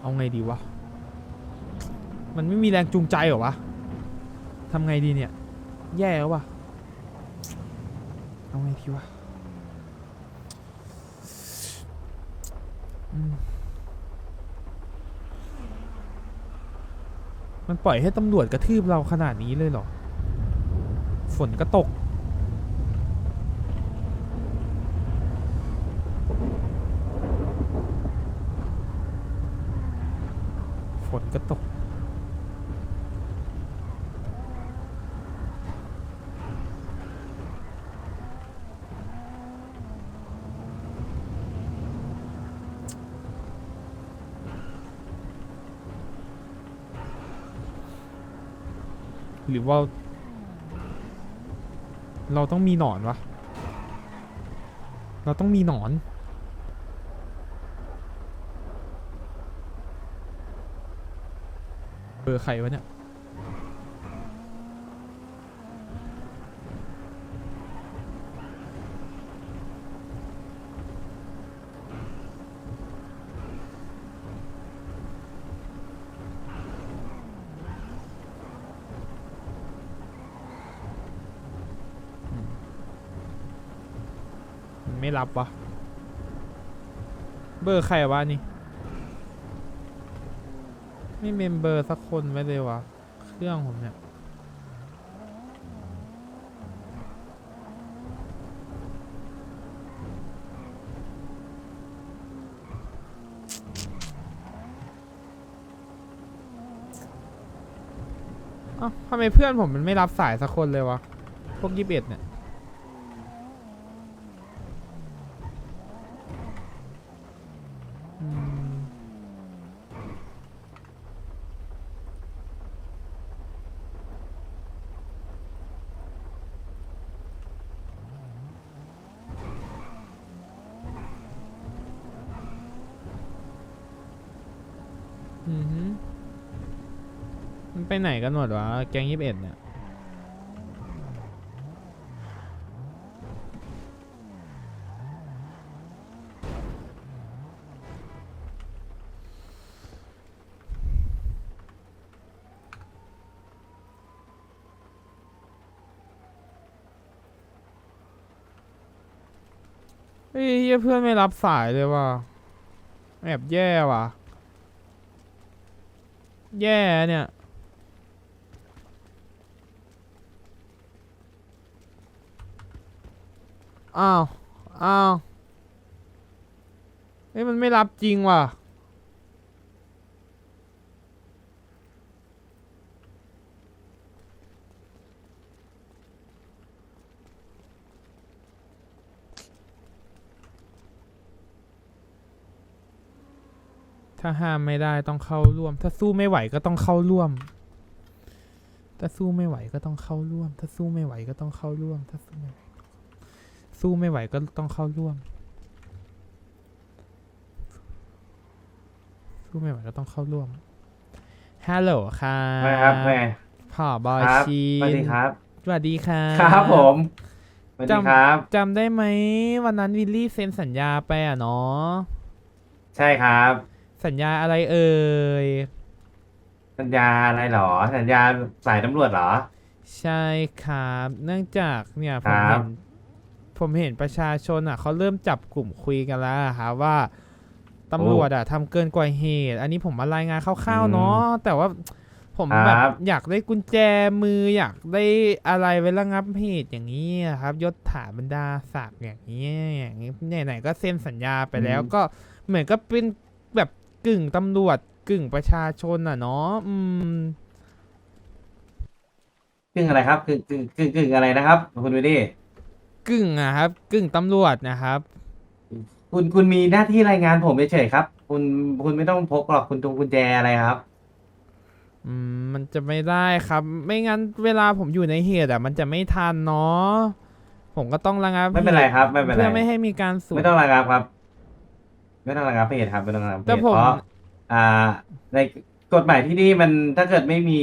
เอาไงดีวะ มันไม่มีแรงจูงใจเหรอวะทำไงดีเนี่ย แย่แล้ววะเอาไงดีวะมมันปล่อยให้ตำรวจกระทืบเราขนาดนี้เลยเหรอ ฝนก็ตก ก็ตกหรือว่า เราต้องมีหนอนวะ เราต้องมีหนอน เบอร์ใครวะเนี่ยไม่รับวะเบอร์ใครวะนี่ ไม่เมมเบอร์สักคนไว้เลยวะ เครื่องผมเนี่ย เอ้าทำไมเพื่อนผมมันไม่รับสายสักคนเลยวะ พวกยี่สิบเอ็ดเนี่ย อือหือมันไปไหนกันหมดวะ แกงยี่สิบเอ็ดเนี่ย เฮ้ยเหี้ยเพื่อนไม่รับสายเลยว่ะแอบแย่ว่ะ แย่เนี่ย อ้าว อ้าวเฮ้ยมันไม่รับจริงว่ะ ถ้าห้ามไม่ได้ต้องเข้าร่วม ถ้าสู้ไม่ไหวก็ต้องเข้าร่วม ถ้าสู้ไม่ไหวก็ต้องเข้าร่วม ถ้าสู้ไม่ไหวก็ต้องเข้าร่วม ถ้าสู้ไม่ไหวสู้ไม่ไหวก็ต้องเข้าร่วม สู้ไม่ไหวก็ต้องเข้าร่วม ฮัลโหลค่ะไม่ครับไม่พ่อบอยครับชีสวัสดีครับ สวัสดีค่ะครับผมสวัสดีจำครับจำได้ไหมวันนั้นวิลลี่เซ็นสัญญาไปอะเนาะ ใช่ครับ สัญญาอะไรเอ่ย สัญญาอะไรหรอ สัญญาสายตำรวจเหรอ ใช่ครับ เนื่องจากเนี่ยผครัมบเห็นผมเห็นประชาชนอะเขาเริ่มจับกลุ่มคุยกันแล้วอะครับว่าตำรวจอะทำเกินกว่าเหตุ อันนี้ผมมารายงานคร่าวๆเนาะแต่ว่าผมแบบอยากได้กุญแจมืออยากได้อะไรไว้ระงับเหตุอย่างนี้อะครับยศถาบรรดาศักดิ์อย่างนี้อย่างนี้ไหนๆก็เซ็นสัญญาไปแล้วก็เหมือนก็เป็นแบบ กึ่งตำรวจกึ่งประชาชนอะเนาะอืมกึ่งอะไรครับกึ่งกึ่งกึ่งกึ่งอะไรนะครับ คุณวิลลี่กึ่งอะครับ กึ่งตำรวจนะครับ คุณคุณมีหน้าที่รายงานผมเฉยๆครับ คุณคุณไม่ต้องพกหรอกคุณตรงกุญแจอะไรครับ อืมมันจะไม่ได้ครับ ไม่งั้นเวลาผมอยู่ในเหตุอะ มันจะไม่ทันเนาะผมก็ต้องระงับไม่เป็นไรครับ ไม่เป็นไรเพื่อไม่ให้มีการสูญไม่ต้องระงับครับ ไม่ต้องระงับเหตุครับไม่ต้องระงับเหแต่ตุผม เพราะอ่า ในกฎหมายที่นี่มันถ้าเกิดไม่มี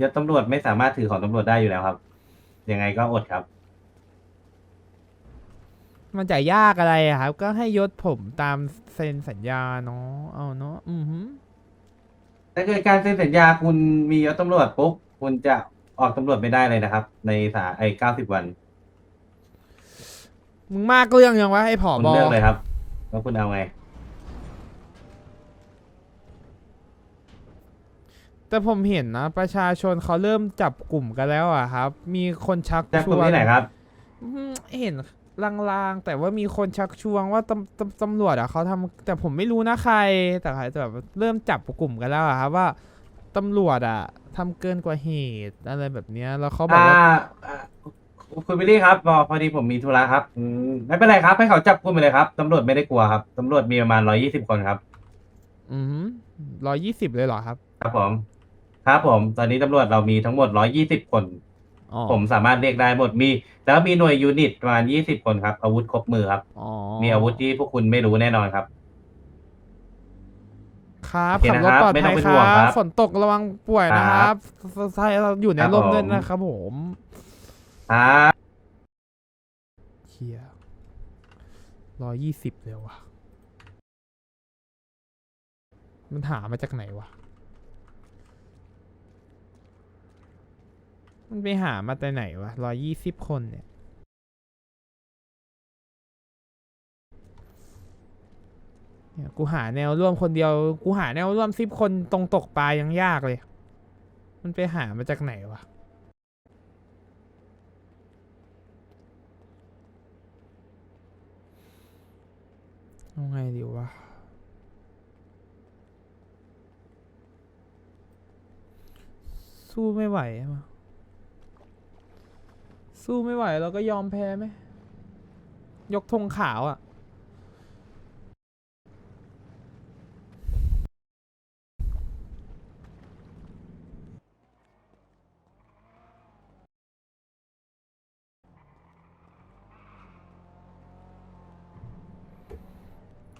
ยศตำรวจไม่สามารถถือของตำรวจได้อยู่แล้วครับ ยังไงก็อดครับ มันจะยากอะไรอะครับ ก็ให้ยศผมตามเซ็นสัญญาเนาะเอาเนาะอือหือถ้าเกิดการเซ็นสัญญาคุณมียศตำรวจปุ๊บคุณจะออกตำรวจไม่ได้เลยนะครับ ในสาไอ้เก้าสิบวันมึงมากเรื่องยังวะไอ้ผอคุณบอเลือกเลยครับว่าคุณเอาไง แต่ผมเห็นนะประชาชนเขาเริ่มจับกลุ่มกันแล้วอะครับ มีคนชักจากชกลุ่มวนที่ไหนครับ อืมเห็นลางๆ แต่ว่ามีคนชักชวนว่าตำตำตำรวจอะเขาทำแต่ผมไม่รู้นะใคร แต่ใครแต่แบบเริ่มจับกลุ่มกันแล้วอะครับว่าตำรวจอะทำเกินกว่าเหตุอะไรแบบเนี้ยแล้วเขาแบบอ่าว่า อ่าคุณวิลลี่ครับพอพอดีผมมีธุระครับอืมไม่เป็นไรครับ ให้เขาจับกุมไปเลยครับตำรวจไม่ได้กลัวครับตำรวจมีประมาณร้อยี่สิบคนครับ อืมร้อยยี่สิบเลยเหรอครับ ครับผม ครับผม ตอนนี้ตำรวจเรามีทั้งหมดร้อยี่สิบคน อ๋อผมสามารถเรียกได้หมดมี แล้วมีหน่วยยูนิตประมาณยี่สิบคนครับ อาวุธครบมือครับ อ๋อมีอาวุธที่พวกคุณไม่รู้แน่นอนครับ ครับโอเคขับรถนะครับปลอดไม่ต้ภัองยเป็นคห่วงรัครับ บฝนตกระวังป่วยนะคครัรับบใช่เราอยู่ในครับร่มด้วยผมนะครับผมครับ เฮียร้อยยี่สิบเลยว่ะมันหามาจากไหนวะ มันไปหามาแต่ไหนวะร้อยยี่สิบคนเนี่ย เนี่ย กูหาแนวร่วมคนเดียว กูหาแนวร่วมสิบคนตรงตกปลายังยากเลย มันไปหามาจากไหนวะเอาไงดีวะสู้ไม่ไหวอะมา สู้ไม่ไหวเราก็ยอมแพ้ไหม ยกธงขาวอะ่ะ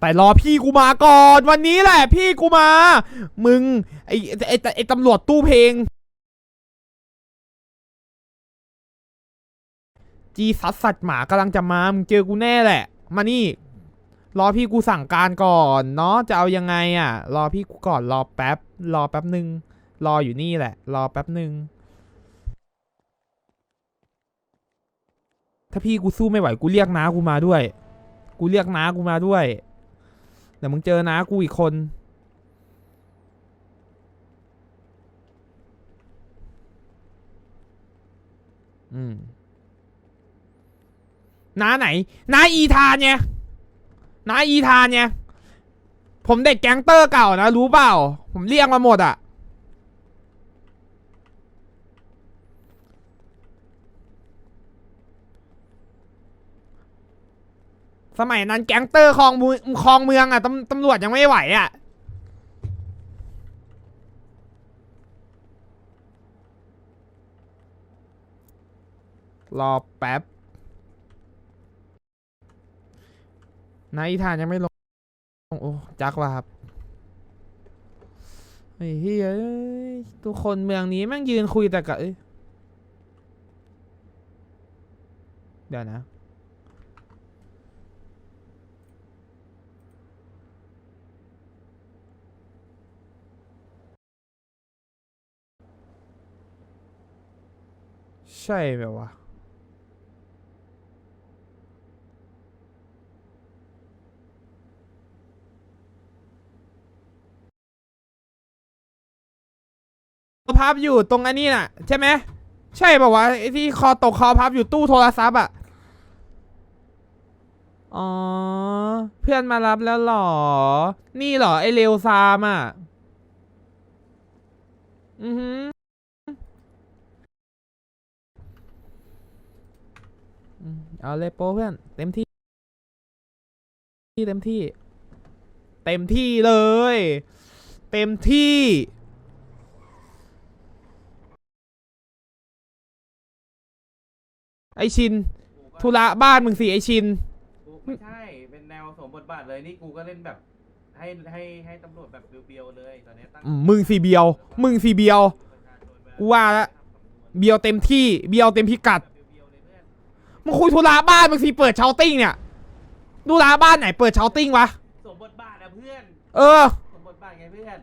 แต่รอพี่กูมาก่อน วันนี้แหละ พี่กูมา มึง ไอไอไอ้ไอตำรวจตู้เพลง จีซัดสัตว์หมากำลังจะมามึงเจอกูแน่แหละ มานี่รอพี่กูสั่งการก่อนเนาะจะเอายังไงอะ่ะ รอพี่กูก่อนรอแป๊บ รอแป๊บหนึ่งรออยู่นี่แหละ รอแป๊บหนึ่งถ้าพี่กูสู้ไม่ไหวกูเรียกน้ากูมาด้วย กูเรียกน้ากูมาด้วยเดี๋ยวมึงเจอน้ากูอีกคนอืม น้าไหน น้าอีธานเนี่ยน้าอีธานเนี่ยผมเด็กแก๊งเตอร์เก่านะ รู้เปล่า ผมเรียกมาหมดอะสมัยนั้นแก๊งเตอร์คลองคลองเมืองอะตำตำรวจยังไม่ไหวอะรอแป๊บ นายอีธานยังไม่ลง โอ้ จักว่ะครับไอ้เฮ้ยทุกคนเมืองนี้แม่งยืนคุยแต่กับเอ้ยเดี๋ยวนะ ใช่แบบวะ พับอยู่ตรงอันนี้น่ะ ใช่ไหมใช่ป่าวะไอ้ที่คอตกคอพับอยู่ตู้โทรศัพท์อะอ๋อ เพื่อนมารับแล้วหรอ นี่หรอ ไอเลวซามอะ อือหือเอาเลยโปเพื่อน เต็มที่เต็มที่ เต็มที่เลย เต็มที่ ไอชินธุระบ้านมึงสิไอชินไม่ใช่ เป็นแนวสมบทบาทเลยนี่กูก็เล่นแบบ ให้ให้ให้ตำรวจแบบเบียวๆเลยตอนนี้ตั้งอืมมึงสีเบียว มึงสีเบียวกูว่าละ เบียวเต็มที่เบียวเต็มพิกัดมึงคุยธุระบ้านมึงสิเปิดเชาติ้งเนี่ยธุระบ้านไหนเปิดเชาติ้งวะสมบทบาทนะเพื่อนเออสมบทบาทไงเพื่อน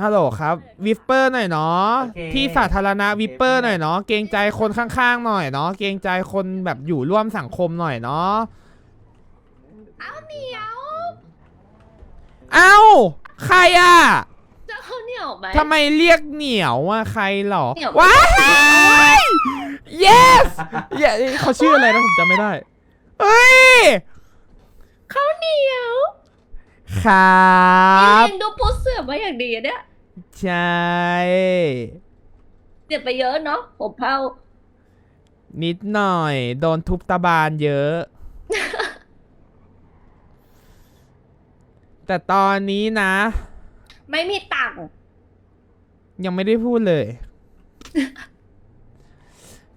ฮัลโหลครับวิสเปอร์หน่อยเนาะโอเค ที่สาธารณะโอเควิสเปอร์หน่อยเนาะเกรงใจคนข้างๆหน่อยเนาะเกรงใจคนแบบอยู่ร่วมสังคมหน่อยเนาะเอาเหนียวเอ้าใครอะจะเอาเหนียวไหม ทำไมเรียกเหนียวอะใครเหรอเหนียว ว้าย yes เย้เขาชื่ออะไรนะผมจำไม่ได้เฮ้ยเขาเหนียวครันี่บเลี้ยงดูปูเสื อมาอย่างดีอะเนี่ยใช่ เจ็บไปเยอะเนาะผมเผานิดหน่อย โดนทุบตาบานเยอะ แต่ตอนนี้นะ ไม่มีตังค์ยังไม่ได้พูดเลย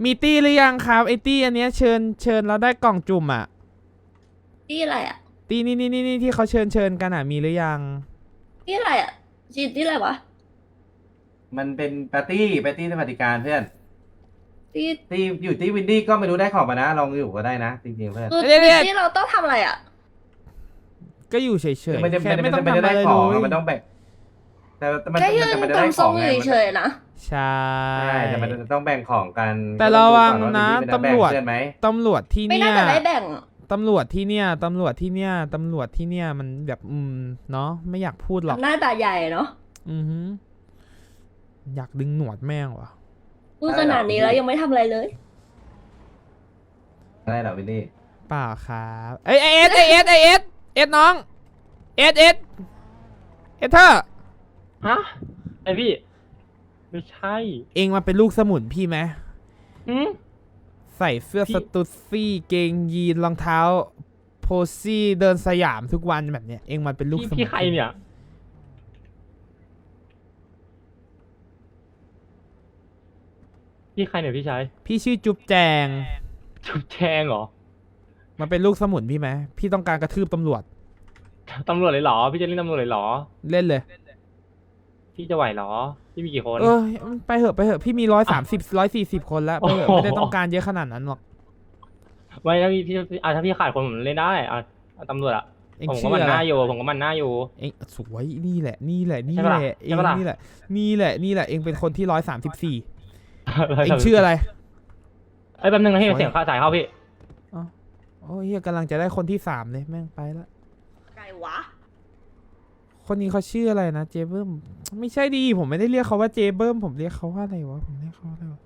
มีตี้หรือยังครับ ไอตี้อันเนี้ยเชิญเชิญแล้วได้กล่องจุ่มอะที่อะไรอะตี้นี่นี่นี่นี่ที่เขาเชิญเชิญกันอะมีหรือยัง ที่อะไรอะจีนที่อะไรวะมันเป็นปาร์ตี้ปาร์ตี้สวัสดิการเพื่อนที่ที่อยู่ที่วินดี้ก็ไม่รู้ได้ของมานะลองอยู่ก็ได้นะจริงๆเพื่อน คือเดี๋ยวเดี๋ยวที่เราต้องทำอะไรอะ ก็อยู่เฉยคือๆไม่ได้แค่ไม่ไม่ได้ต้องไม่ได้ทำอะไรได้ของเลอะมันยต้องแบ่งแต่แต่มันแค่ยืนแต่มันจะตรได้งขทรองงอไงยู่มันเฉยๆนะ ใช่ ใช่แต่มันจะต้องแบ่งของกันแต่ระวังนะก็ต้องดูก่อว่าตำรวจเพื่อนไหมตำรวจที่ไม่เนี่น่ายจะได้แบ่ง ตำรวจที่เนี่ยตำรวจที่เนี่ยตำรวจที่เนี่ยมันแบบอืมเนาะไม่อยากพูดหรอก หน้าตาใหญ่เนาะอือหืออยากดึงหนวดแม่งว่ะพูดขนาดนี้แล้วยังไม่ทำอะไรเลย ได้เหรอวินดี้เปล่าครับเอ้ยเอสเอสเอสเอสน้องเอสเอสเอสเธอฮะไอพี่ ไม่ใช่ เองมาเป็นลูกสมุนพี่ไหมอืม ใส่เสื้อพี่ สตูดซี่เกงยีนรองเท้า โพซี่เดินสยามทุกวันแบบเนี้ยเองมาเป็นลูกพี่สมุนพี่ใครเนี่ย พี่ใครเนี่ยพี่ชายพี่ชื่อจุ๊บแจง จุบแชงเหรอมาเป็นลูกสมุนพี่ไหมพี่ต้องการกระทืบตำรวจตำรวจเลยเหรอ พี่จะเล่นตำรวจเลยเหรอ เล่นเลย พี่จะไหวเหรอ พี่มีกี่คน เออไปเหอะไปเหอะพี่มีร้อยสามสิบร้อยสี่สิบคนแล้วไปเหอะโอ้โหไม่ได้ต้องการเยอะขนาดนั้นหรอกไม่ถ้าพี่พี่อะถ้าพี่ขาดคนผมเล่นได้อะอะตำรวจอะเองผมก็ชื่อมันอะหไรน้าอยู่ผมก็มันหน้าอยู่ เองสวยนี่แหละนี่แหละนี่ใช่แหปะละล่ะเองใช่ปะล่ะ นี่แหละนี่แหละนี่แหละเองเป็นคนที่ร้อยสามสิบสี่เองชื่ออะไร เอ้ยแป๊บนึงนะพี่โอ้ยเสียงข้าสายเข้าพี่ โอ้ยเฮียกำลังจะได้คนที่สามเลยแม่งไปละไก่วะ คนนี้เขาชื่ออะไรนะเจเบิ้มไม่ใช่ดี ผมไม่ได้เรียกเขาว่าเจเบิ้มผมเรียกเขาว่าอะไรวะผมเรียกเขาอะไรวะ